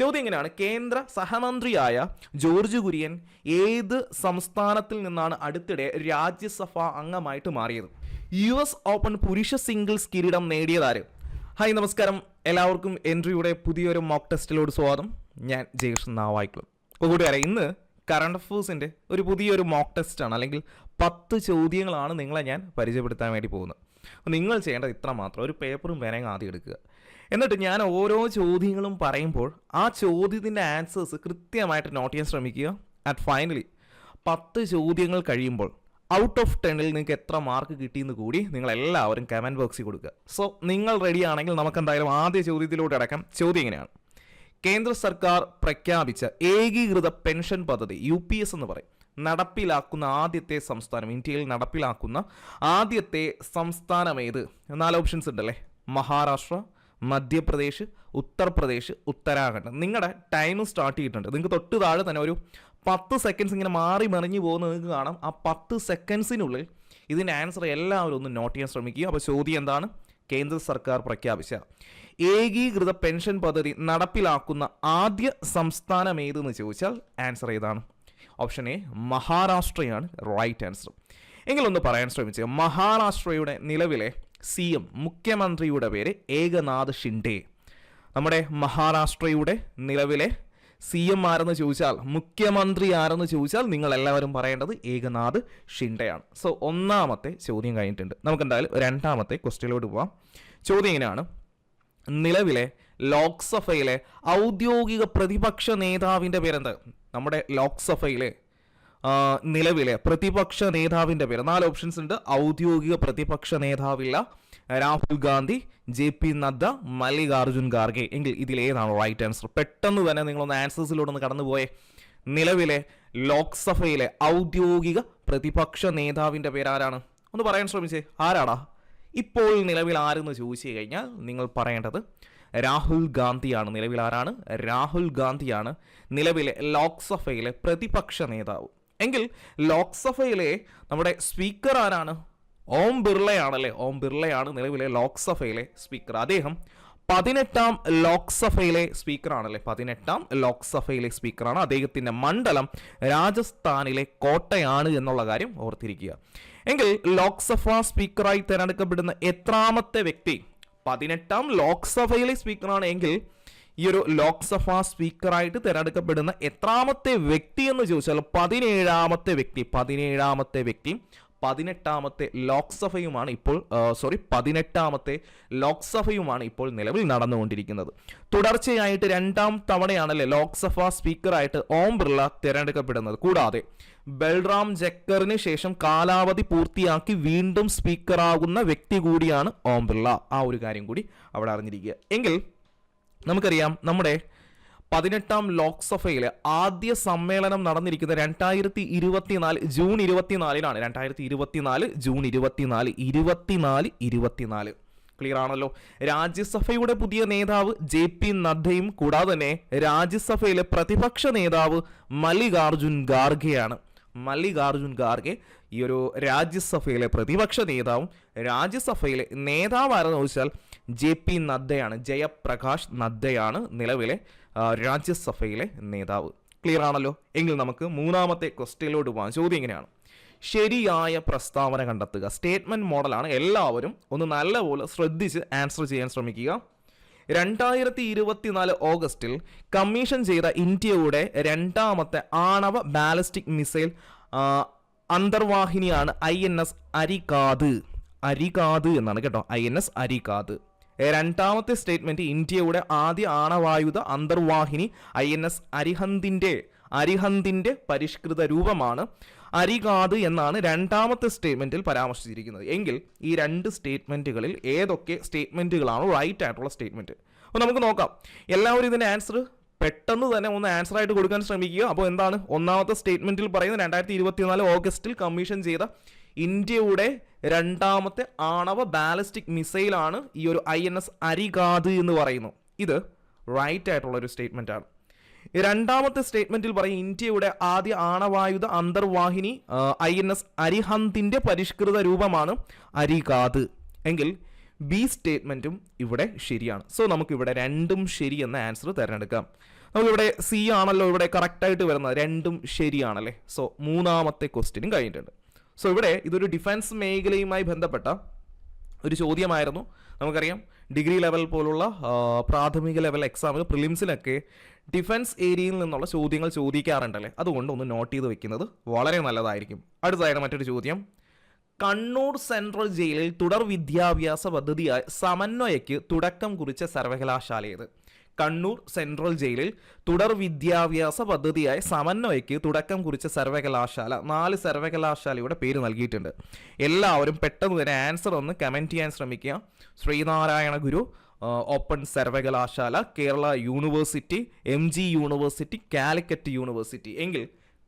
ചോദ്യം എങ്ങനെയാണ് കേന്ദ്ര സഹമന്ത്രിയായ ജോർജ് കുര്യൻ ഏത് സംസ്ഥാനത്തിൽ നിന്നാണ് അടുത്തിടെ രാജ്യസഭ അംഗമായിട്ട് മാറിയത്? യു എസ് ഓപ്പൺ പുരുഷ സിംഗിൾസ് കിരീടം നേടിയതാര് ഹായ് നമസ്കാരം. എല്ലാവർക്കും എൻട്രിയുടെ പുതിയൊരു മോക്ക് ടെസ്റ്റിലോട് സ്വാഗതം. ഞാൻ ജയകൃഷ്ണൻ നാവായിക്കുളം. കൂട്ടുകാരെ ഇന്ന് കറണ്ട് അഫേഴ്സിന്റെ ഒരു പുതിയൊരു മോക്ക് ടെസ്റ്റാണ് അല്ലെങ്കിൽ പത്ത് ചോദ്യങ്ങളാണ് നിങ്ങളെ ഞാൻ പരിചയപ്പെടുത്താൻ വേണ്ടി പോകുന്നത്. നിങ്ങൾ ചെയ്യേണ്ടത് ഇത്ര മാത്രം ഒരു പേപ്പറും പേനയും ആദ്യം എടുക്കുക. എന്നിട്ട് ഞാൻ ഓരോ ചോദ്യങ്ങളും പറയുമ്പോൾ ആ ചോദ്യത്തിന്റെ ആൻസേഴ്സ് കൃത്യമായിട്ട് നോട്ട് ചെയ്യാൻ ശ്രമിക്കുക. ആറ്റ് ഫൈനലി പത്ത് ചോദ്യങ്ങൾ കഴിയുമ്പോൾ ഔട്ട് ഓഫ് ടെണിൽ നിങ്ങൾക്ക് എത്ര മാർക്ക് കിട്ടിയെന്ന് കൂടി നിങ്ങൾ എല്ലാവരും കമന്റ് ബോക്സിൽ കൊടുക്കുക. സോ നിങ്ങൾ റെഡി ആണെങ്കിൽ നമുക്ക് എന്തായാലും ആദ്യ ചോദ്യത്തിലൂടെ അടക്കം. ചോദ്യം ഇങ്ങനെയാണ് കേന്ദ്ര സർക്കാർ പ്രഖ്യാപിച്ച ഏകീകൃത പെൻഷൻ പദ്ധതി യു പി എസ് എന്ന് പറയും. നടപ്പിലാക്കുന്ന ആദ്യത്തെ സംസ്ഥാനം ഇന്ത്യയിൽ നടപ്പിലാക്കുന്ന ആദ്യത്തെ സംസ്ഥാനം ഏത്? നാല് ഓപ്ഷൻസ് ഉണ്ടല്ലേ? മഹാരാഷ്ട്ര മധ്യപ്രദേശ് ഉത്തർപ്രദേശ് ഉത്തരാഖണ്ഡ്. നിങ്ങളുടെ ടൈം സ്റ്റാർട്ട് ചെയ്തിട്ടുണ്ട്. നിങ്ങൾക്ക് തൊട്ട് താഴെ തന്നെ ഒരു പത്ത് സെക്കൻഡ്സ് ഇങ്ങനെ മാറി മറിഞ്ഞു പോകുന്നത് നിങ്ങൾക്ക് കാണാം. ആ പത്ത് സെക്കൻഡ്സിനുള്ളിൽ ഇതിന്റെ ആൻസർ എല്ലാവരും ഒന്ന് നോട്ട് ചെയ്യാൻ ശ്രമിക്കുക. അപ്പോൾ ചോദ്യം എന്താണ്? കേന്ദ്ര സർക്കാർ പ്രഖ്യാപിച്ച ഏകീകൃത പെൻഷൻ പദ്ധതി നടപ്പിലാക്കുന്ന ആദ്യ സംസ്ഥാനം ഏതെന്ന് ചോദിച്ചാൽ ആൻസർ ഏതാണ്? ഓപ്ഷൻ എ മഹാരാഷ്ട്രയാണ്. റൈറ്റ് ആൻസർ എങ്കിലൊന്ന് പറയാൻ ശ്രമിച്ചത് മഹാരാഷ്ട്രയുടെ നിലവിലെ സി എം മുഖ്യമന്ത്രിയുടെ പേര് ഏകനാഥ് ഷിൻഡെ. നമ്മുടെ മഹാരാഷ്ട്രയുടെ നിലവിലെ സി എം ആരെന്ന് ചോദിച്ചാൽ മുഖ്യമന്ത്രി ആരെന്ന് ചോദിച്ചാൽ നിങ്ങൾ എല്ലാവരും പറയേണ്ടത് ഏകനാഥ് ഷിൻഡെയാണ്. സോ ഒന്നാമത്തെ ചോദ്യം കഴിഞ്ഞിട്ടുണ്ട്. നമുക്ക് എന്തായാലും രണ്ടാമത്തെ ക്വസ്റ്റ്യനിലോട്ട് പോവാം. ചോദ്യം ഇങ്ങനെയാണ്. നിലവിലെ ലോക്സഭയിലെ ഔദ്യോഗിക പ്രതിപക്ഷ നേതാവിന്റെ പേരെന്ത്? നമ്മുടെ ലോക്സഭയിലെ നിലവിലെ പ്രതിപക്ഷ നേതാവിന്റെ പേര്. നാല് ഓപ്ഷൻസ് ഉണ്ട്. ഔദ്യോഗിക പ്രതിപക്ഷ നേതാവില്ല. Rahul Gandhi J P Nadda Mallikarjun Kharge. എങ്കിൽ ഇതിൽ ഏതാണ് റൈറ്റ് ആൻസർ പെട്ടെന്ന് തന്നെ നിങ്ങളൊന്ന് ആൻസേഴ്സിലൂടെ ഒന്ന് കടന്നുപോയേ. നിലവിലെ ലോക്സഭയിലെ ഔദ്യോഗിക പ്രതിപക്ഷ നേതാവിന്റെ പേര് ആരാണ്? ഒന്ന് പറയാൻ ശ്രമിച്ചേ. ആരാടാ? ഇപ്പോൾ നിലവിൽ ആരെന്ന് ചോദിച്ചു കഴിഞ്ഞാൽ നിങ്ങൾ പറയേണ്ടത് രാഹുൽ ഗാന്ധിയാണ്. നിലവിൽ ആരാണ്? രാഹുൽ ഗാന്ധിയാണ്. നിലവിലെ ലോക്സഭയിലെ പ്രതിപക്ഷ നേതാവ്. എങ്കിൽ ലോക്സഭയിലെ നമ്മുടെ സ്പീക്കർ ആരാണ്? ഓം ബിർളയാണല്ലേ? ഓം ബിർളയാണ് നിലവിലെ ലോക്സഭയിലെ സ്പീക്കർ. അദ്ദേഹം പതിനെട്ടാം ലോക്സഭയിലെ സ്പീക്കറാണല്ലേ പതിനെട്ടാം ലോക്സഭയിലെ സ്പീക്കറാണ് അദ്ദേഹത്തിന്റെ മണ്ഡലം രാജസ്ഥാനിലെ കോട്ടയാണ് എന്നുള്ള കാര്യം ഓർത്തിരിക്കുക. എങ്കിൽ ലോക്സഭാ സ്പീക്കറായി തിരഞ്ഞെടുക്കപ്പെടുന്ന എത്രാമത്തെ വ്യക്തി? പതിനെട്ടാം ലോക്സഭയിലെ സ്പീക്കറാണ്. എങ്കിൽ ഈ ഒരു ലോക്സഭാ സ്പീക്കറായിട്ട് തിരഞ്ഞെടുക്കപ്പെടുന്ന എത്രാമത്തെ വ്യക്തി എന്ന് ചോദിച്ചാൽ പതിനേഴാമത്തെ വ്യക്തി പതിനേഴാമത്തെ വ്യക്തി പതിനെട്ടാമത്തെ ലോക്സഭയുമാണ് ഇപ്പോൾ സോറി പതിനെട്ടാമത്തെ ലോക്സഭയുമാണ് ഇപ്പോൾ നിലവിൽ നടന്നുകൊണ്ടിരിക്കുന്നത്. തുടർച്ചയായിട്ട് രണ്ടാം തവണയാണല്ലേ ലോക്സഭാ സ്പീക്കറായിട്ട് ഓം ബിർള തിരഞ്ഞെടുക്കപ്പെടുന്നത്. കൂടാതെ ബൽറാം ജക്കറിന് ശേഷം കാലാവധി പൂർത്തിയാക്കി വീണ്ടും സ്പീക്കറാകുന്ന വ്യക്തി കൂടിയാണ് ഓം ബിർള. ആ ഒരു കാര്യം കൂടി അവിടെ അറിഞ്ഞിരിക്കുക. എങ്കിൽ നമുക്കറിയാം നമ്മുടെ പതിനെട്ടാം ലോക്സഭയിലെ ആദ്യ സമ്മേളനം നടന്നിരിക്കുന്നത് രണ്ടായിരത്തി ഇരുപത്തിനാല് ജൂൺ ഇരുപത്തിനാലിനാണ്. രണ്ടായിരത്തി ഇരുപത്തിനാല് ജൂൺ ഇരുപത്തിനാല് ഇരുപത്തിനാല് ഇരുപത്തിനാല്. ക്ലിയർ ആണല്ലോ? രാജ്യസഭയുടെ പുതിയ നേതാവ് ജെ പി നദ്ദയും കൂടാതെ തന്നെ രാജ്യസഭയിലെ പ്രതിപക്ഷ നേതാവ് മല്ലികാർജുൻ ഖാർഗെയാണ്. മല്ലികാർജുൻ ഖാർഗെ ഈ ഒരു രാജ്യസഭയിലെ പ്രതിപക്ഷ നേതാവും രാജ്യസഭയിലെ നേതാവ് ആരെന്ന് ചോദിച്ചാൽ ജെ പി നദ്ദയാണ് ജയപ്രകാശ് നദ്ദയാണ് നിലവിലെ രാജ്യസഭയിലെ നേതാവ്. ക്ലിയർ ആണല്ലോ? എങ്കിൽ നമുക്ക് മൂന്നാമത്തെ ക്വസ്റ്റ്യനിലോട്ട് പോകാം. ചോദ്യം എങ്ങനെയാണ് ശരിയായ പ്രസ്താവന കണ്ടെത്തുക. സ്റ്റേറ്റ്മെന്റ് മോഡലാണ് എല്ലാവരും ഒന്ന് നല്ലപോലെ ശ്രദ്ധിച്ച് ആൻസർ ചെയ്യാൻ ശ്രമിക്കുക. രണ്ടായിരത്തി ഇരുപത്തിനാല് ഓഗസ്റ്റിൽ കമ്മീഷൻ ചെയ്ത ഇന്ത്യയുടെ രണ്ടാമത്തെ ആണവ ballistic missile അന്തർവാഹിനിയാണ് I N S Arighaat. Arighaat എന്നാണ് കേട്ടോ. I N S Arighaat. രണ്ടാമത്തെ സ്റ്റേറ്റ്മെന്റ് ഇന്ത്യയുടെ ആദ്യ ആണവായുധ അന്തർവാഹിനി ഐ എൻ എസ് അരിഹന്തിന്റെ അരിഹന്തിന്റെ പരിഷ്കൃത രൂപമാണ്. അരികാത് എന്നാണ് രണ്ടാമത്തെ സ്റ്റേറ്റ്മെന്റിൽ പരാമർശിച്ചിരിക്കുന്നത്. എങ്കിൽ ഈ രണ്ട് സ്റ്റേറ്റ്മെന്റുകളിൽ ഏതൊക്കെ സ്റ്റേറ്റ്മെന്റുകളാണ് റൈറ്റ് ആയിട്ടുള്ള സ്റ്റേറ്റ്മെന്റ് അപ്പോൾ നമുക്ക് നോക്കാം. എല്ലാവരും ഇതിന്റെ ആൻസർ പെട്ടെന്ന് തന്നെ ഒന്ന് ആൻസർ ആയിട്ട് കൊടുക്കാൻ ശ്രമിക്കുക. അപ്പോൾ എന്താണ്? ഒന്നാമത്തെ സ്റ്റേറ്റ്മെന്റിൽ പറയുന്നത് രണ്ടായിരത്തി ഇരുപത്തിനാല് ഓഗസ്റ്റിൽ കമ്മീഷൻ ചെയ്ത ഇന്ത്യയുടെ രണ്ടാമത്തെ ആണവ ബാലിസ്റ്റിക് മിസൈലാണ് ഈ ഒരു ഐ എൻ എസ് അരികാത് എന്ന് പറയുന്നു. ഇത് റൈറ്റ് ആയിട്ടുള്ള ഒരു സ്റ്റേറ്റ്മെന്റ് ആണ്. രണ്ടാമത്തെ സ്റ്റേറ്റ്മെന്റിൽ പറയും ഇന്ത്യയുടെ ആദ്യ ആണവായുധ അന്തർവാഹിനി ഐ എൻ എസ് അരിഹന്തിന്റെ പരിഷ്കൃത രൂപമാണ് അരികാത്. എങ്കിൽ ബി സ്റ്റേറ്റ്മെന്റും ഇവിടെ ശരിയാണ്. സോ നമുക്ക് ഇവിടെ രണ്ടും ശരി എന്ന ആൻസർ തിരഞ്ഞെടുക്കാം. നമുക്കിവിടെ സി ആണല്ലോ ഇവിടെ കറക്റ്റായിട്ട് വരുന്നത്. രണ്ടും ശരിയാണല്ലേ? സോ മൂന്നാമത്തെ ക്വസ്റ്റ്യനും കഴിഞ്ഞിട്ടുണ്ട്. സോ ഇവിടെ ഇതൊരു ഡിഫൻസ് മേഖലയുമായി ബന്ധപ്പെട്ട ഒരു ചോദ്യമായിരുന്നു. നമുക്കറിയാം ഡിഗ്രി ലെവൽ പോലുള്ള പ്രാഥമിക ലെവൽ എക്സാമിൽ പ്രിലിംസിലൊക്കെ ഡിഫൻസ് ഏരിയയിൽ നിന്നുള്ള ചോദ്യങ്ങൾ ചോദിക്കാറുണ്ടല്ലേ? അതുകൊണ്ട് ഒന്ന് നോട്ട് ചെയ്ത് വെക്കുന്നത് വളരെ നല്ലതായിരിക്കും. അടുത്തതായിട്ട് മറ്റൊരു ചോദ്യം. കണ്ണൂർ സെൻട്രൽ ജയിലിൽ തുടർ വിദ്യാഭ്യാസ പദ്ധതിയായ സമന്വയക്ക് തുടക്കം കുറിച്ച സർവകലാശാല ഏത്? കണ്ണൂർ സെൻട്രൽ ജയിലിൽ തുടർ വിദ്യാഭ്യാസ പദ്ധതിയായ സമന്വയക്ക് തുടക്കം കുറിച്ച സർവകലാശാല നാല് സർവകലാശാലയുടെ പേര് നൽകിയിട്ടുണ്ട്. എല്ലാവരും പെട്ടെന്ന് തന്നെ ആൻസർ ഒന്ന് കമന്റ് ചെയ്യാൻ ശ്രമിക്കുക. ശ്രീനാരായണ ഗുരു ഓപ്പൺ സർവകലാശാല Kerala university M G university Calicut university. എങ്കിൽ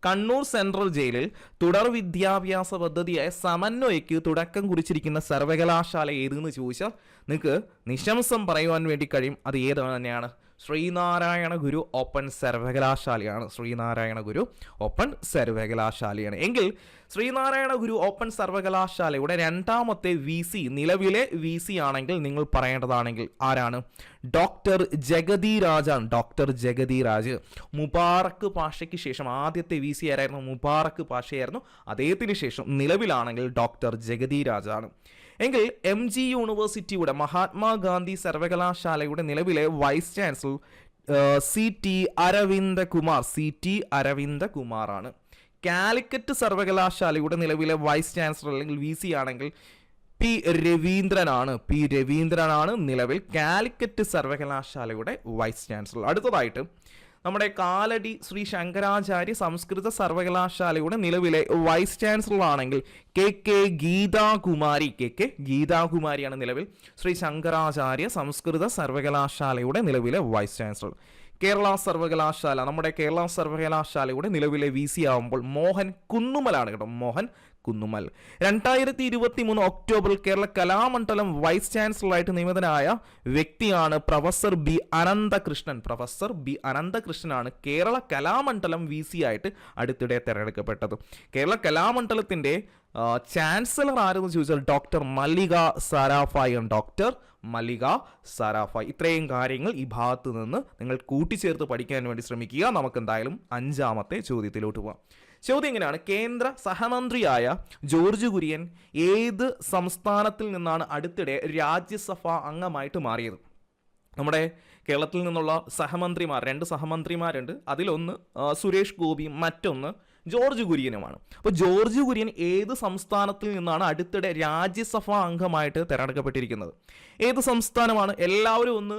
കണ്ണൂർ സെൻട്രൽ ജയിലിൽ തുടർ വിദ്യാഭ്യാസ പദ്ധതിയായ സമന്വയക്ക് തുടക്കം കുറിച്ചിരിക്കുന്ന സർവകലാശാല ഏതെന്ന് ചോദിച്ചാൽ നിങ്ങൾക്ക് നിശംസം പറയുവാൻ വേണ്ടി കഴിയും. അത് ഏതാണ് തന്നെയാണ് ശ്രീനാരായണ ഗുരു ഓപ്പൺ സർവകലാശാലയാണ്. ശ്രീനാരായണ ഗുരു ഓപ്പൺ സർവകലാശാലയാണ്. എങ്കിൽ ശ്രീനാരായണ ഗുരു ഓപ്പൺ സർവകലാശാലയുടെ രണ്ടാമത്തെ വി സി നിലവിലെ വി സി ആണെങ്കിൽ നിങ്ങൾ പറയേണ്ടതാണെങ്കിൽ ആരാണ്? ഡോക്ടർ ജഗതി രാജാണ് ഡോക്ടർ ജഗതി രാജ് മുബാറക്ക് പാഷയ്ക്ക് ശേഷം ആദ്യത്തെ വി സി ആരായിരുന്നു? മുബാറക്ക് പാഷയായിരുന്നു അദ്ദേഹത്തിന് ശേഷം നിലവിലാണെങ്കിൽ ഡോക്ടർ ജഗതി രാജാണ് എങ്കിൽ എം ജി യൂണിവേഴ്സിറ്റിയുടെ മഹാത്മാഗാന്ധി സർവകലാശാലയുടെ നിലവിലെ vice chancellor C T Aravindakumar C T അരവിന്ദകുമാറാണ്. Calicut സർവകലാശാലയുടെ നിലവിലെ വൈസ് ചാൻസലർ അല്ലെങ്കിൽ വി സി ആണെങ്കിൽ പി രവീന്ദ്രനാണ്. പി രവീന്ദ്രനാണ് നിലവിൽ കാലിക്കറ്റ് സർവകലാശാലയുടെ വൈസ് ചാൻസലർ. അടുത്തതായിട്ട് നമ്മുടെ കാലടി ശ്രീ ശങ്കരാചാര്യ സംസ്കൃത സർവകലാശാലയുടെ നിലവിലെ വൈസ് ചാൻസലർ ആണെങ്കിൽ K K Geethakumari K K ഗീതാകുമാരിയാണ് നിലവിൽ ശ്രീ ശങ്കരാചാര്യ സംസ്കൃത സർവകലാശാലയുടെ നിലവിലെ വൈസ് ചാൻസലർ. കേരള സർവകലാശാല. നമ്മുടെ കേരള സർവകലാശാലയുടെ നിലവിലെ വി സി ആവുമ്പോൾ മോഹൻ കുന്നുമലാണ് കേട്ടോ. മോഹൻ കുന്നുമൽ. രണ്ടായിരത്തി ഇരുപത്തി മൂന്ന് ഒക്ടോബറിൽ കേരള കലാമണ്ഡലം വൈസ് ചാൻസലറായിട്ട് നിയമിതനായ വ്യക്തിയാണ് professor B Ananthakrishnan. Professor B അനന്തകൃഷ്ണനാണ് Kerala Kalamandalam V C ആയിട്ട് അടുത്തിടെ തിരഞ്ഞെടുക്കപ്പെട്ടത്. കേരള കലാമണ്ഡലത്തിന്റെ ചാൻസലർ ആരെന്ന് ചോദിച്ചാൽ ഡോക്ടർ മല്ലിക സാരാഫായൻ ഡോക്ടർ മല്ലിക സറാഫ ഇത്രയും കാര്യങ്ങൾ ഈ ഭാഗത്ത് നിന്ന് നിങ്ങൾ കൂട്ടിച്ചേർത്ത് പഠിക്കാൻ വേണ്ടി ശ്രമിക്കുക. നമുക്ക് എന്തായാലും അഞ്ചാമത്തെ ചോദ്യത്തിലോട്ട് പോവാം. ചോദ്യം എങ്ങനെയാണ്? കേന്ദ്ര സഹമന്ത്രിയായ ജോർജ് കുര്യൻ ഏത് സംസ്ഥാനത്തിൽ നിന്നാണ് അടുത്തിടെ രാജ്യസഭ അംഗമായിട്ട് മാറിയത്? നമ്മുടെ കേരളത്തിൽ നിന്നുള്ള സഹമന്ത്രിമാർ രണ്ട് സഹമന്ത്രിമാരുണ്ട്. അതിലൊന്ന് സുരേഷ് ഗോപിയും മറ്റൊന്ന് ജോർജ് കുര്യനുമാണ്. അപ്പോൾ ജോർജ് കുര്യൻ ഏത് സംസ്ഥാനത്തിൽ നിന്നാണ് അടുത്തിടെ രാജ്യസഭാ അംഗമായിട്ട് തിരഞ്ഞെടുക്കപ്പെട്ടിരിക്കുന്നത്? ഏത് സംസ്ഥാനമാണ്? എല്ലാവരും ഒന്ന്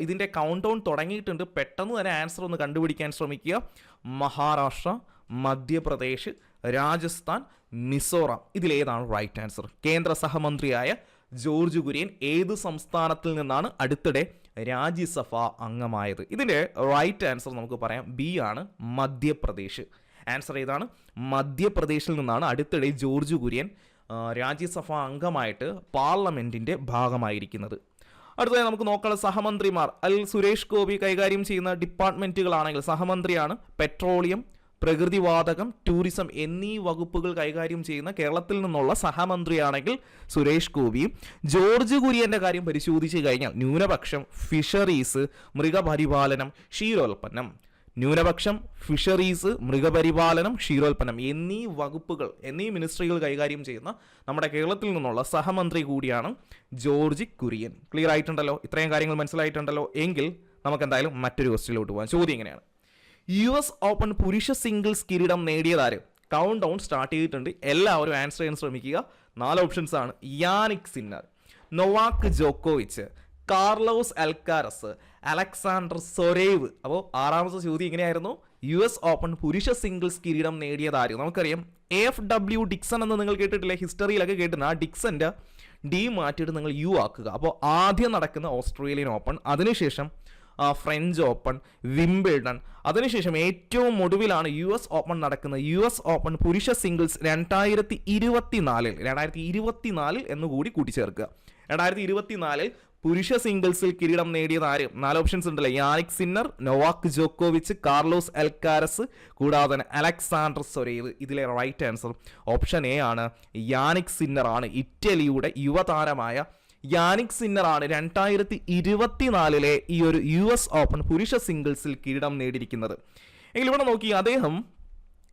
ഇതിന്റെ കൗണ്ട് ഡൗൺ തുടങ്ങിയിട്ടുണ്ട്. പെട്ടെന്ന് തന്നെ ആൻസർ ഒന്ന് കണ്ടുപിടിക്കാൻ ശ്രമിക്കുക. മഹാരാഷ്ട്ര മധ്യപ്രദേശ് രാജസ്ഥാൻ മിസോറാം. ഇതിലേതാണ് റൈറ്റ് ആൻസർ കേന്ദ്ര സഹമന്ത്രിയായ ജോർജ് കുര്യൻ ഏത് സംസ്ഥാനത്തിൽ നിന്നാണ് അടുത്തിടെ രാജ്യസഭ അംഗമായത്? ഇതിന്റെ റൈറ്റ് ആൻസർ നമുക്ക് പറയാം. ബി ആണ് മധ്യപ്രദേശ്. ആൻസർ ഏതാണ് മധ്യപ്രദേശിൽ നിന്നാണ് അടുത്തിടെ ജോർജ് കുര്യൻ രാജ്യസഭ രാജ്യസഭാ അംഗമായിട്ട് പാർലമെന്റിന്റെ ഭാഗമായിരിക്കുന്നത്. അടുത്തതായി നമുക്ക് നോക്കാനുള്ള സഹമന്ത്രിമാർ. അൽ സുരേഷ് ഗോപി കൈകാര്യം ചെയ്യുന്ന ഡിപ്പാർട്ട്മെന്റുകളാണെങ്കിൽ സഹമന്ത്രിയാണ്. പെട്രോളിയം പ്രകൃതിവാതകം ടൂറിസം എന്നീ വകുപ്പുകൾ കൈകാര്യം ചെയ്യുന്ന കേരളത്തിൽ നിന്നുള്ള സഹമന്ത്രിയാണെങ്കിൽ സുരേഷ് ഗോപിയും ജോർജ് കുര്യന്റെ കാര്യം പരിശോധിച്ച് കഴിഞ്ഞാൽ ന്യൂനപക്ഷം ഫിഷറീസ് മൃഗപരിപാലനം ക്ഷീരോൽപ്പന്നം. ന്യൂനപക്ഷം ഫിഷറീസ് മൃഗപരിപാലനം ക്ഷീരോൽപ്പന്നം എന്നീ വകുപ്പുകൾ എന്നീ മിനിസ്ട്രികൾ കൈകാര്യം ചെയ്യുന്ന നമ്മുടെ കേരളത്തിൽ നിന്നുള്ള സഹമന്ത്രി കൂടിയാണ് ജോർജ് കുര്യൻ. ക്ലിയർ ആയിട്ടുണ്ടല്ലോ? ഇത്രയും കാര്യങ്ങൾ മനസ്സിലായിട്ടുണ്ടല്ലോ? എങ്കിൽ നമുക്ക് എന്തായാലും മറ്റൊരു ക്വസ്റ്റിലോട്ട് പോകാം ചോദ്യം എങ്ങനെയാണ് യു എസ് ഓപ്പൺ പുരുഷ സിംഗിൾസ് കിരീടം നേടിയതാര് കൗണ്ട് ഡൗൺ സ്റ്റാർട്ട് ചെയ്തിട്ടുണ്ട്. എല്ലാവരും ആൻസർ ചെയ്യാൻ ശ്രമിക്കുക. നാല് ഓപ്ഷൻസ് ആണ്. യാനിക് സിന്നർ നൊവാക്ക് ജോക്കോവിച്ച് കാർലോസ് അൽക്കാരസ് അലക്സാണ്ടർ സൊരേവ്. അപ്പോൾ ആറാമത്തെ ചോദ്യം ഇങ്ങനെയായിരുന്നു. യു എസ് ഓപ്പൺ പുരുഷ സിംഗിൾസ് കിരീടം നേടിയതായിരുന്നു നമുക്കറിയാം. എഫ് ഡബ്ല്യു ഡിക്സൺ എന്ന് നിങ്ങൾ കേട്ടിട്ടില്ലേ? ഹിസ്റ്ററിയിലൊക്കെ കേട്ടിട്ടുണ്ട്. ആ ഡിക്സന്റെ ഡി മാറ്റിയിട്ട് നിങ്ങൾ യു ആക്കുക. അപ്പോൾ ആദ്യം നടക്കുന്ന ഓസ്ട്രേലിയൻ ഓപ്പൺ അതിനുശേഷം ഫ്രഞ്ച് ഓപ്പൺ വിംബിൾഡൺ. അതിനുശേഷം ഏറ്റവും ഒടുവിലാണ് യു എസ് ഓപ്പൺ നടക്കുന്നത്. യു എസ് ഓപ്പൺ പുരുഷ സിംഗിൾസ് രണ്ടായിരത്തി ഇരുപത്തിനാലിൽ രണ്ടായിരത്തി ഇരുപത്തിനാലിൽ എന്നുകൂടി കൂട്ടിച്ചേർക്കുക. രണ്ടായിരത്തി ഇരുപത്തിനാലിൽ പുരുഷ സിംഗിൾസിൽ കിരീടം നേടിയത് ആര്? നാല് ഓപ്ഷൻസ് ഉണ്ടല്ലേ. യാനിക് സിന്നർ നൊവാക് ജോക്കോവിച്ച് കാർലോസ് എൽക്കാരസ് കൂടാതെ തന്നെ അലക്സാണ്ടർ സൊരേവ്. ഇതിലെ റൈറ്റ് ആൻസർ ഓപ്ഷൻ എ ആണ്. യാനിക് സിന്നർ ആണ് ഇറ്റലിയുടെ യുവതാരമായ. യാനിക് സിന്നറാണ് രണ്ടായിരത്തി ഇരുപത്തിനാലിലെ ഈ ഒരു യു എസ് ഓപ്പൺ പുരുഷ സിംഗിൾസിൽ കിരീടം നേടിയിരിക്കുന്നത്. എങ്കിൽ ഇവിടെ നോക്കി അദ്ദേഹം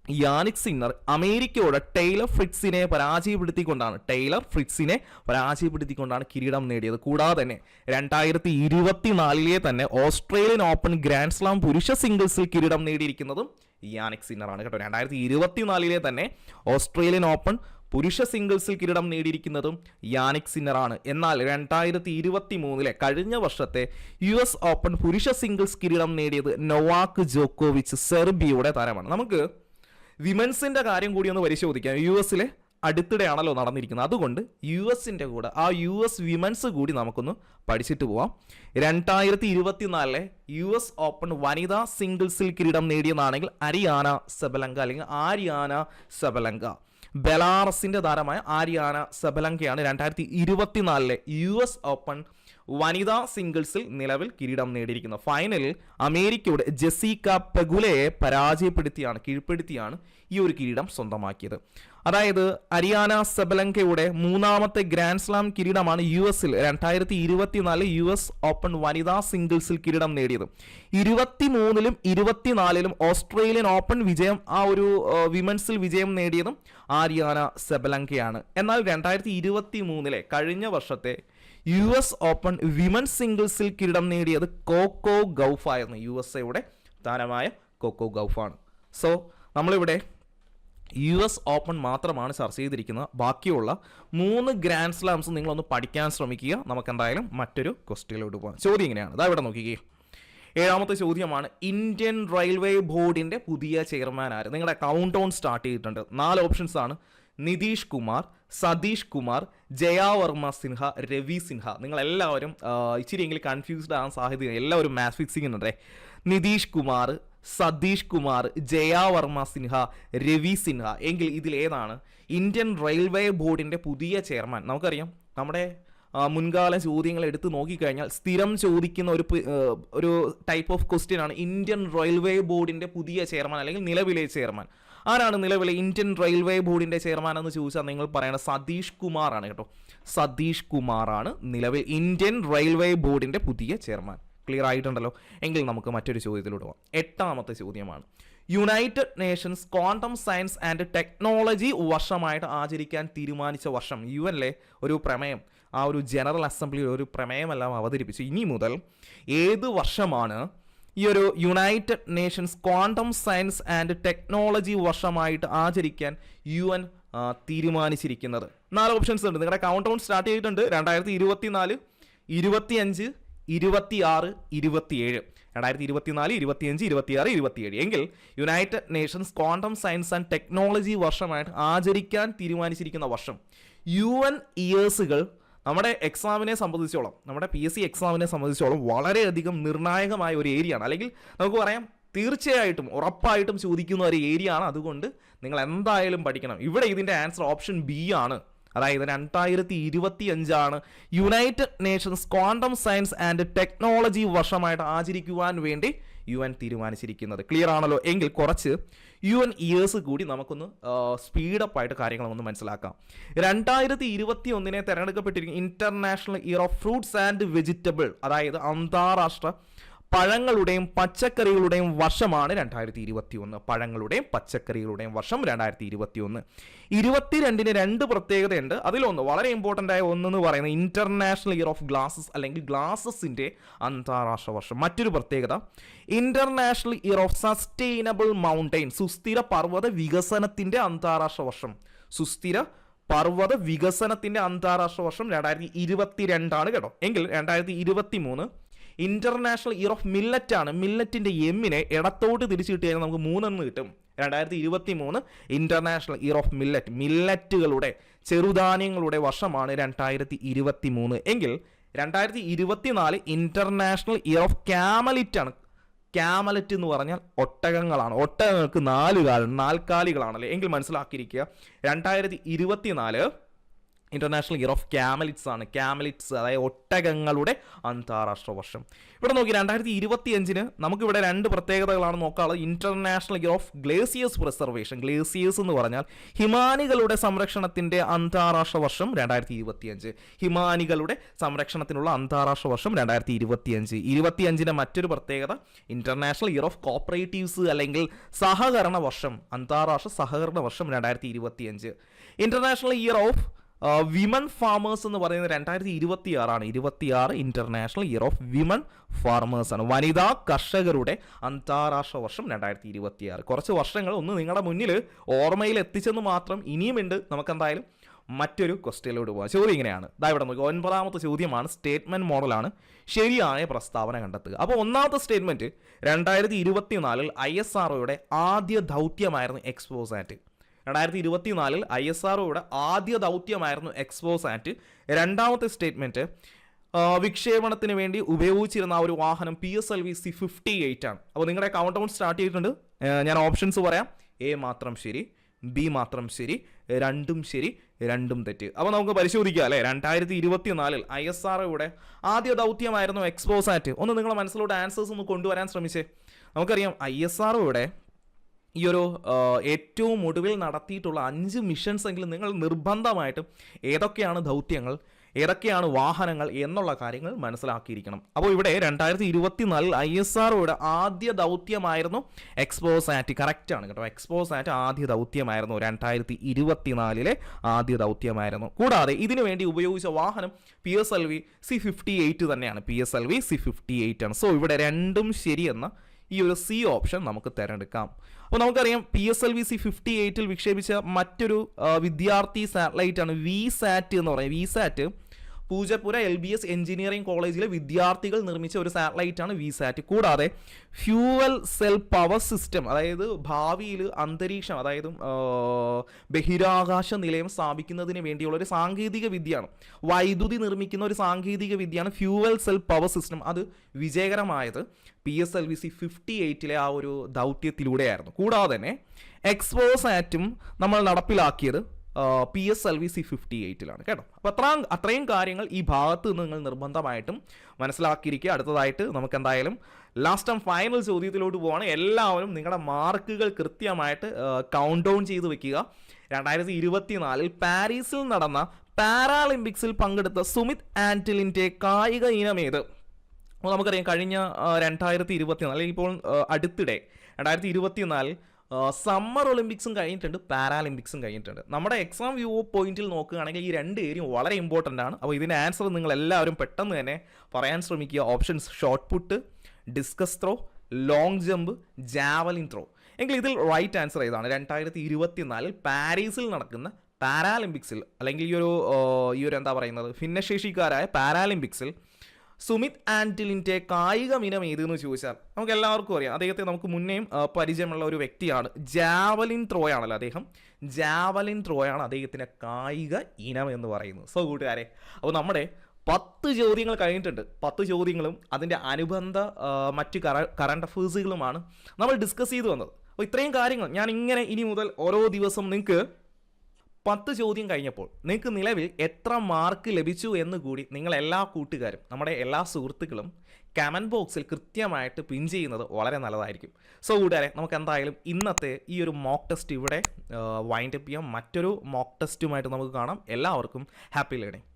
യാനിക് സിന്നർ അമേരിക്കയോട് ടൈലർ ഫ്രിറ്റ്സിനെ പരാജയപ്പെടുത്തിക്കൊണ്ടാണ്. ടൈലർ ഫ്രിറ്റ്സിനെ പരാജയപ്പെടുത്തിക്കൊണ്ടാണ് കിരീടം നേടിയത്. കൂടാതെ തന്നെ രണ്ടായിരത്തി ഇരുപത്തിനാലിലെ തന്നെ ഓസ്ട്രേലിയൻ ഓപ്പൺ ഗ്രാൻഡ് സ്ലാം പുരുഷ സിംഗിൾസിൽ കിരീടം നേടിയിരിക്കുന്നതും യാനിക് സിന്നറാണ് കേട്ടോ. രണ്ടായിരത്തി ഇരുപത്തിനാലിലെ തന്നെ ഓസ്ട്രേലിയൻ ഓപ്പൺ പുരുഷ സിംഗിൾസിൽ കിരീടം നേടിയിരിക്കുന്നതും യാനിക് സിന്നറാണ് എന്നാൽ രണ്ടായിരത്തി ഇരുപത്തി മൂന്നിലെ കഴിഞ്ഞ വർഷത്തെ യു എസ് ഓപ്പൺ പുരുഷ സിംഗിൾസ് കിരീടം നേടിയത് നൊവാക്ക് ജോക്കോവിച്ച് സെർബിയയുടെ താരമാണ്. നമുക്ക് വിമൻസിന്റെ കാര്യം കൂടി ഒന്ന് പരിശോധിക്കാം. യു എസിലെ അടുത്തിടെയാണല്ലോ നടന്നിരിക്കുന്നത്. അതുകൊണ്ട് യു എസിന്റെ കൂടെ ആ യു എസ് വിമൻസ് കൂടി നമുക്കൊന്ന് പഠിച്ചിട്ട് പോവാം. രണ്ടായിരത്തി ഇരുപത്തിനാലിലെ യു എസ് ഓപ്പൺ വനിതാ സിംഗിൾസിൽ കിരീടം നേടിയതാണെങ്കിൽ അരിയാന സബലങ്ക അല്ലെങ്കിൽ ആര്യാന സബലങ്ക. ബെലാറസിന്റെ താരമായ ആര്യാന സബലങ്കയാണ് രണ്ടായിരത്തി ഇരുപത്തിനാലിലെ യു എസ് ഓപ്പൺ വനിതാ സിംഗിൾസിൽ നിലവിൽ കിരീടം നേടിയിരിക്കുന്നത് ഫൈനലിൽ അമേരിക്കയുടെ ജെസിക്ക പെഗുലയെ പരാജയപ്പെടുത്തിയാണ് കീഴ്പ്പെടുത്തിയാണ് ഈ ഒരു കിരീടം സ്വന്തമാക്കിയത്. അതായത് അരിയാന സെബലങ്കയുടെ മൂന്നാമത്തെ ഗ്രാൻഡ് സ്ലാം കിരീടമാണ് യു എസിൽ രണ്ടായിരത്തി ഇരുപത്തിനാല് യു എസ് ഓപ്പൺ വനിതാ സിംഗിൾസിൽ കിരീടം നേടിയത്. ഇരുപത്തിമൂന്നിലും ഇരുപത്തിനാലിലും ഓസ്ട്രേലിയൻ ഓപ്പൺ വിജയം ആ ഒരു വിമൻസിൽ വിജയം നേടിയതും ആര്യാന സെബലങ്കയാണ്. എന്നാൽ രണ്ടായിരത്തി ഇരുപത്തി മൂന്നിലെ കഴിഞ്ഞ വർഷത്തെ യു എസ് ഓപ്പൺ വിമൻ സിംഗിൾസിൽ കിരീടം നേടിയത് കോക്കോ ഗൗഫ് ആയിരുന്നു യു എസ് എയുടെ താരമായ കോക്കോ ഗൗഫാണ്. സോ നമ്മളിവിടെ യു എസ് ഓപ്പൺ മാത്രമാണ് ചർച്ച ചെയ്തിരിക്കുന്നത്. ബാക്കിയുള്ള മൂന്ന് ഗ്രാൻഡ് സ്ലാംസ് നിങ്ങളൊന്ന് പഠിക്കാൻ ശ്രമിക്കുക. നമുക്ക് എന്തായാലും മറ്റൊരു ക്വസ്റ്റിലോട്ട് പോകാം. ചോദ്യം ഇങ്ങനെയാണ്. ഇതാ ഇവിടെ നോക്കിക്കേ. ഏഴാമത്തെ ചോദ്യമാണ് ഇന്ത്യൻ റെയിൽവേ ബോർഡിന്റെ പുതിയ ചെയർമാൻ ആര്? നിങ്ങളുടെ കൗണ്ട് ഓൺ സ്റ്റാർട്ട് ചെയ്തിട്ടുണ്ട്. നാല് ഓപ്ഷൻസ് ആണ്. നിതീഷ് കുമാർ സതീഷ് കുമാർ ജയാവർമ്മ സിൻഹ രവി സിൻഹ. നിങ്ങളെല്ലാവരും ഇച്ചിരിയെങ്കിലും കൺഫ്യൂസ്ഡ് ആകാൻ സാധ്യത എല്ലാവരും മാസ് ഫിക്സിംഗ് ഉണ്ടേ നിതീഷ് കുമാർ സതീഷ് കുമാർ ജയാവർമ്മ സിൻഹ രവി സിൻഹ. എങ്കിൽ ഇതിലേതാണ് ഇന്ത്യൻ റെയിൽവേ ബോർഡിന്റെ പുതിയ ചെയർമാൻ. നമുക്കറിയാം നമ്മുടെ മുൻകാല ചോദ്യങ്ങൾ എടുത്ത് നോക്കിക്കഴിഞ്ഞാൽ സ്ഥിരം ചോദിക്കുന്ന ഒരു ഒരു ടൈപ്പ് ഓഫ് ക്വസ്റ്റ്യൻ ആണ് ഇന്ത്യൻ റെയിൽവേ ബോർഡിന്റെ പുതിയ ചെയർമാൻ അല്ലെങ്കിൽ നിലവിലെ ചെയർമാൻ. ആരാണ് നിലവിലെ ഇന്ത്യൻ റെയിൽവേ ബോർഡിന്റെ ചെയർമാൻ എന്ന് ചോദിച്ചാൽ നിങ്ങൾ പറയണം സതീഷ് കുമാർ ആണ് കേട്ടോ. സതീഷ് കുമാർ ആണ് നിലവിൽ ഇന്ത്യൻ റെയിൽവേ ബോർഡിന്റെ പുതിയ ചെയർമാൻ. ക്ലിയർ ആയിട്ടുണ്ടല്ലോ? എങ്കിൽ നമുക്ക് മറ്റൊരു ചോദ്യത്തിലൂടെ പോകാം. എട്ടാമത്തെ ചോദ്യമാണ്. United Nations quantum science and technology വർഷമായിട്ട് ആചരിക്കാൻ തീരുമാനിച്ച വർഷം യു എനിലെ ഒരു പ്രമേയം. ആ ഒരു ജനറൽ അസംബ്ലിയിൽ ഒരു പ്രമേയമെല്ലാം അവതരിപ്പിച്ചു. ഇനി മുതൽ ഏത് വർഷമാണ് ഈ ഒരു United Nations quantum science and technology വർഷമായിട്ട് ആചരിക്കാൻ യു എൻ തീരുമാനിച്ചിരിക്കുന്നത്. നാല് ഓപ്ഷൻസ് ഉണ്ട്. നിങ്ങളുടെ കൗണ്ട് ഡൗൺ സ്റ്റാർട്ട് ചെയ്തിട്ടുണ്ട്. രണ്ടായിരത്തി ഇരുപത്തിനാല് ഇരുപത്തിയഞ്ച് ഇരുപത്തിയാറ് ഇരുപത്തിയേഴ്. രണ്ടായിരത്തി ഇരുപത്തിനാല് ഇരുപത്തിയഞ്ച് ഇരുപത്തിയാറ് ഇരുപത്തിയേഴ്. എങ്കിൽ United Nations quantum science and technology വർഷമായിട്ട് ആചരിക്കാൻ തീരുമാനിച്ചിരിക്കുന്ന വർഷം. യു എൻ ഇയേഴ്സുകൾ നമ്മുടെ എക്സാമിനെ സംബന്ധിച്ചോളം നമ്മുടെ പി എസ് സി എക്സാമിനെ സംബന്ധിച്ചോളം വളരെയധികം നിർണായകമായ ഒരു ഏരിയ ആണ്. അല്ലെങ്കിൽ നമുക്ക് പറയാം തീർച്ചയായിട്ടും ഉറപ്പായിട്ടും ചോദിക്കുന്ന ഒരു ഏരിയ ആണ്. അതുകൊണ്ട് നിങ്ങൾ എന്തായാലും പഠിക്കണം. ഇവിടെ ഇതിന്റെ ആൻസർ ഓപ്ഷൻ ബി ആണ്. അതായത് രണ്ടായിരത്തി ഇരുപത്തി അഞ്ചാണ് United Nations quantum science and technology വർഷമായിട്ട് ആചരിക്കുവാൻ വേണ്ടി യു എൻ തീരുമാനിച്ചിരിക്കുന്നത്. ക്ലിയർ ആണല്ലോ? എങ്കിൽ കുറച്ച് യു എൻ ഇയേഴ്സ് കൂടി നമുക്കൊന്ന് സ്പീഡപ്പ് ആയിട്ട് കാര്യങ്ങളൊന്ന് മനസ്സിലാക്കാം. രണ്ടായിരത്തി ഇരുപത്തി ഒന്നിനെ തിരഞ്ഞെടുക്കപ്പെട്ടിരിക്കുന്ന international year of fruits and vegetable അതായത് അന്താരാഷ്ട്ര പഴങ്ങളുടെയും പച്ചക്കറികളുടെയും വർഷമാണ് രണ്ടായിരത്തി ഇരുപത്തി ഒന്ന് പഴങ്ങളുടെയും പച്ചക്കറികളുടെയും വർഷം രണ്ടായിരത്തി ഇരുപത്തി ഒന്ന് ഇരുപത്തിരണ്ടിന് രണ്ട് പ്രത്യേകതയുണ്ട്. അതിലൊന്ന് വളരെ ഇമ്പോർട്ടന്റ് ആയ ഒന്നെന്ന് പറയുന്നത് ഇന്റർനാഷണൽ ഇയർ ഓഫ് ഗ്ലാസസ് അല്ലെങ്കിൽ ഗ്ലാസസിന്റെ അന്താരാഷ്ട്ര വർഷം. മറ്റൊരു പ്രത്യേകത international year of sustainable mountain സുസ്ഥിര പർവത വികസനത്തിന്റെ അന്താരാഷ്ട്ര വർഷം. സുസ്ഥിര പർവത വികസനത്തിന്റെ അന്താരാഷ്ട്ര വർഷം രണ്ടായിരത്തി ഇരുപത്തിരണ്ടാണ് കേട്ടോ. എങ്കിൽ രണ്ടായിരത്തി ഇരുപത്തി മൂന്ന് ഇന്റർനാഷണൽ ഇയർ ഓഫ് മില്ലറ്റ് ആണ്. മില്ലറ്റിന്റെ എമ്മിനെ ഇടത്തോട്ട് തിരിച്ചു കിട്ടിയാൽ നമുക്ക് മൂന്നെന്ന് കിട്ടും. രണ്ടായിരത്തി ഇരുപത്തി മൂന്ന് ഇന്റർനാഷണൽ ഇയർ ഓഫ് മില്ലറ്റ് മില്ലറ്റുകളുടെ ചെറുധാന്യങ്ങളുടെ വർഷമാണ് രണ്ടായിരത്തി ഇരുപത്തി മൂന്ന് എങ്കിൽ രണ്ടായിരത്തി ഇരുപത്തിനാല് ഇന്റർനാഷണൽ ഇയർ ഓഫ് ക്യാമലിറ്റ് ആണ്. ക്യാമലറ്റ് എന്ന് പറഞ്ഞാൽ ഒട്ടകങ്ങളാണ്. ഒട്ടകങ്ങൾക്ക് നാല് കാൽ നാൽക്കാലികളാണല്ലേ? എങ്കിൽ മനസ്സിലാക്കിയിരിക്കുക. രണ്ടായിരത്തി ഇരുപത്തിനാല് ഇന്റർനാഷണൽ ഇയർ ഓഫ് ക്യാമലിറ്റ്സ് ആണ്. ക്യാമലിറ്റ്സ് അതായത് ഒട്ടകങ്ങളുടെ അന്താരാഷ്ട്ര വർഷം. ഇവിടെ നോക്കി രണ്ടായിരത്തി ഇരുപത്തി അഞ്ചിന് നമുക്കിവിടെ രണ്ട് പ്രത്യേകതകളാണ് നോക്കാനുള്ളത്. International year of glaciers preservation glaciers എന്ന് പറഞ്ഞാൽ ഹിമാനികളുടെ സംരക്ഷണത്തിന്റെ അന്താരാഷ്ട്ര വർഷം രണ്ടായിരത്തി ഇരുപത്തിയഞ്ച് ഹിമാനികളുടെ സംരക്ഷണത്തിനുള്ള അന്താരാഷ്ട്ര വർഷം രണ്ടായിരത്തി ഇരുപത്തിയഞ്ച് ഇരുപത്തിയഞ്ചിന്റെ മറ്റൊരു പ്രത്യേകത ഇന്റർനാഷണൽ ഇയർ ഓഫ് കോപ്പറേറ്റീവ്സ് അല്ലെങ്കിൽ സഹകരണ വർഷം. അന്താരാഷ്ട്ര സഹകരണ വർഷം രണ്ടായിരത്തി ഇരുപത്തിയഞ്ച് international year of women farmers എന്ന് പറയുന്നത് രണ്ടായിരത്തി ഇരുപത്തി ആറാണ് ഇരുപത്തിയാറ് international year of women farmers ആണ്. വനിതാ കർഷകരുടെ അന്താരാഷ്ട്ര വർഷം രണ്ടായിരത്തി ഇരുപത്തിയാറ് കുറച്ച് വർഷങ്ങൾ ഒന്ന് നിങ്ങളുടെ മുന്നിൽ ഓർമ്മയിൽ എത്തിച്ചെന്ന് മാത്രം ഇനിയുമുണ്ട്. നമുക്കെന്തായാലും മറ്റൊരു ക്വസ്റ്റ്യനിലോട്ട് പോകാം. ചോദ്യം ഇങ്ങനെയാണ്. ഇതാ ഇവിടെ നോക്കി. ഒൻപതാമത്തെ ചോദ്യമാണ്. സ്റ്റേറ്റ്മെന്റ് മോഡലാണ്. ശരിയായ പ്രസ്താവന കണ്ടെത്തുക. അപ്പോൾ ഒന്നാമത്തെ സ്റ്റേറ്റ്മെന്റ് രണ്ടായിരത്തി ഇരുപത്തിനാലിൽ ഐ എസ് ആർഒയുടെ ആദ്യ ദൗത്യമായിരുന്നു എക്സ്പോസാറ്റ്. രണ്ടായിരത്തി ഇരുപത്തിനാലിൽ ഐ എസ് ആർഒയുടെ ആദ്യ ദൗത്യമായിരുന്നു എക്സ്പോസാറ്റ് രണ്ടാമത്തെ സ്റ്റേറ്റ്മെന്റ് വിക്ഷേപണത്തിന് വേണ്ടി ഉപയോഗിച്ചിരുന്ന ഒരു വാഹനം P S L V C fifty eight ആണ്. അപ്പോൾ നിങ്ങളുടെ കൗണ്ട് ഡൗൺ സ്റ്റാർട്ട് ചെയ്തിട്ടുണ്ട് ഞാൻ ഓപ്ഷൻസ് പറയാം. എ മാത്രം ശരി ബി മാത്രം ശരി രണ്ടും ശരി രണ്ടും തെറ്റ്. അപ്പോൾ നമുക്ക് പരിശോധിക്കാം അല്ലേ? രണ്ടായിരത്തി ഇരുപത്തി നാലിൽ ഐ എസ് ആർഒയുടെ ആദ്യ ദൗത്യമായിരുന്നു എക്സ്പോസാറ്റ് ഒന്ന് നിങ്ങളുടെ മനസ്സിലോട്ട് ആൻസേഴ്സ് ഒന്ന് കൊണ്ടുവരാൻ ശ്രമിച്ചേ. നമുക്കറിയാം ഐ എസ് ആർഒയുടെ ഈ ഒരു ഏറ്റവും ഒടുവിൽ നടത്തിയിട്ടുള്ള അഞ്ച് മിഷൻസ് എങ്കിലും നിങ്ങൾ നിർബന്ധമായിട്ടും ഏതൊക്കെയാണ് ദൗത്യങ്ങൾ ഏതൊക്കെയാണ് വാഹനങ്ങൾ എന്നുള്ള കാര്യങ്ങൾ മനസ്സിലാക്കിയിരിക്കണം. അപ്പോൾ ഇവിടെ രണ്ടായിരത്തി ഇരുപത്തിനാലിൽ ഐ എസ് ആർഒയുടെ ആദ്യ ദൗത്യമായിരുന്നു എക്സ്പോസാറ്റ് ആണ് കേട്ടോ. എക്സ്പോസാറ്റ് ആദ്യ ദൗത്യമായിരുന്നു രണ്ടായിരത്തി ഇരുപത്തിനാലിലെ ആദ്യ ദൗത്യമായിരുന്നു. കൂടാതെ ഇതിനു വേണ്ടി ഉപയോഗിച്ച വാഹനം P S L V C fifty eight തന്നെയാണ്. P S L V C fifty eight ആണ്. സോ ഇവിടെ രണ്ടും ശരിയെന്ന ഈ ഒരു സി ഓപ്ഷൻ നമുക്ക് തിരഞ്ഞെടുക്കാം. അപ്പോൾ നമുക്കറിയാം P S L V C fifty എയ്റ്റിൽ വിക്ഷേപിച്ച മറ്റൊരു വിദ്യാർത്ഥി സാറ്റലൈറ്റ് ആണ് വി സാറ്റ് എന്ന് പറയുന്നത്. V sat Poojappura L B S engineering കോളേജിലെ വിദ്യാർത്ഥികൾ നിർമ്മിച്ച ഒരു സാറ്റലൈറ്റ് ആണ് വി സാറ്റ് കൂടാതെ ഫ്യൂവൽ സെൽ പവർ സിസ്റ്റം അതായത് ഭാവിയിൽ അന്തരീക്ഷം അതായത് ബഹിരാകാശ നിലയം സ്ഥാപിക്കുന്നതിന് വേണ്ടിയുള്ള ഒരു സാങ്കേതിക വിദ്യയാണ്. വൈദ്യുതി നിർമ്മിക്കുന്ന ഒരു സാങ്കേതിക വിദ്യയാണ് ഫ്യൂവൽ സെൽ പവർ സിസ്റ്റം. അത് വിജയകരമായത് P S L V C fifty എയ്റ്റിലെ ആ ഒരു ദൗത്യത്തിലൂടെയായിരുന്നു. കൂടാതെ തന്നെ എക്സ്പോസ് ആറ്റും നമ്മൾ നടപ്പിലാക്കിയത് P S L V C fifty എയ്റ്റിലാണ് കേട്ടോ. അപ്പോൾ അത്ര അത്രയും കാര്യങ്ങൾ ഈ ഭാഗത്ത് നിന്ന് നിങ്ങൾ നിർബന്ധമായിട്ടും മനസ്സിലാക്കിയിരിക്കുക. അടുത്തതായിട്ട് നമുക്ക് എന്തായാലും ലാസ്റ്റ് ആൻഡ് ഫൈനൽ ചോദ്യത്തിലോട്ട് പോവാണ്. എല്ലാവരും നിങ്ങളുടെ മാർക്കുകൾ കൃത്യമായിട്ട് കൗണ്ട് ഡൗൺ ചെയ്ത് വെക്കുക. രണ്ടായിരത്തി ഇരുപത്തിനാലിൽ പാരീസിൽ നടന്ന പാരാലിമ്പിക്സിൽ പങ്കെടുത്ത സുമിത് ആന്റലിന്റെ കായിക ഇനമേത് നമുക്കറിയാം കഴിഞ്ഞ രണ്ടായിരത്തി ഇരുപത്തിനാല് ഇപ്പോൾ അടുത്തിടെ രണ്ടായിരത്തി ഇരുപത്തിനാലിൽ സമ്മർ ഒളിമ്പിക്സും കഴിഞ്ഞിട്ടുണ്ട് പാരാലിമ്പിക്സും കഴിഞ്ഞിട്ടുണ്ട്. നമ്മുടെ എക്സാം വ്യൂ പോയിന്റിൽ നോക്കുകയാണെങ്കിൽ ഈ രണ്ട് ഏരിയയും വളരെ ഇമ്പോർട്ടന്റ് ആണ്. അപ്പോൾ ഇതിന്റെ ആൻസർ നിങ്ങൾ എല്ലാവരും പെട്ടെന്ന് തന്നെ പറയാൻ ശ്രമിക്കുക. Options shot put discus throw long jump javelin throw എങ്കിൽ ഇതിൽ റൈറ്റ് ആൻസർ ഏതാണ്? രണ്ടായിരത്തി ഇരുപത്തിനാലിൽ പാരീസിൽ നടക്കുന്ന പാരാലിമ്പിക്സിൽ അല്ലെങ്കിൽ ഈ ഒരു ഈ ഒരു എന്താ പറയുന്നത്? ഭിന്നശേഷിക്കാരായ പാരാലിമ്പിക്സിൽ സുമിത് ആന്റിലിന്റെ കായിക ഇനം ഏതെന്ന് ചോദിച്ചാൽ നമുക്ക് എല്ലാവർക്കും അറിയാം. അദ്ദേഹത്തെ നമുക്ക് മുന്നേയും പരിചയമുള്ള ഒരു വ്യക്തിയാണ്. ജാവലിൻ ത്രോ ആണല്ലോ അദ്ദേഹം. ജാവലിൻ ത്രോ ആണ് അദ്ദേഹത്തിന്റെ കായിക ഇനം എന്ന് പറയുന്നത്. സോ കൂട്ടുകാരെ അപ്പോൾ നമ്മുടെ പത്ത് ചോദ്യങ്ങൾ കഴിഞ്ഞിട്ടുണ്ട്. പത്ത് ചോദ്യങ്ങളും അതിന്റെ അനുബന്ധ മറ്റ് കറ കറണ്ട് അഫേഴ്സുകളുമാണ് നമ്മൾ ഡിസ്കസ് ചെയ്തു വന്നത്. അപ്പോൾ ഇത്രയും കാര്യങ്ങൾ ഞാൻ ഇങ്ങനെ ഇനി മുതൽ ഓരോ ദിവസം നിങ്ങൾക്ക് പത്ത് ചോദ്യം കഴിഞ്ഞപ്പോൾ നിങ്ങൾക്ക് നിലവിൽ എത്ര മാർക്ക് ലഭിച്ചു എന്ന് കൂടി നിങ്ങൾ എല്ലാ കൂട്ടുകാരും നമ്മുടെ എല്ലാ സുഹൃത്തുക്കളും കമന്റ് ബോക്സിൽ കൃത്യമായിട്ട് പിൻ ചെയ്യുന്നത് വളരെ നല്ലതായിരിക്കും. സോ കൂട്ടുകാരെ നമുക്ക് എന്തായാലും ഇന്നത്തെ ഈ ഒരു മോക്ക് ടെസ്റ്റ് ഇവിടെ വൈൻഡപ്പ് ചെയ്യാം. മറ്റൊരു മോക്ക് ടെസ്റ്റുമായിട്ട് നമുക്ക് കാണാം. എല്ലാവർക്കും ഹാപ്പി ലേണിംഗ്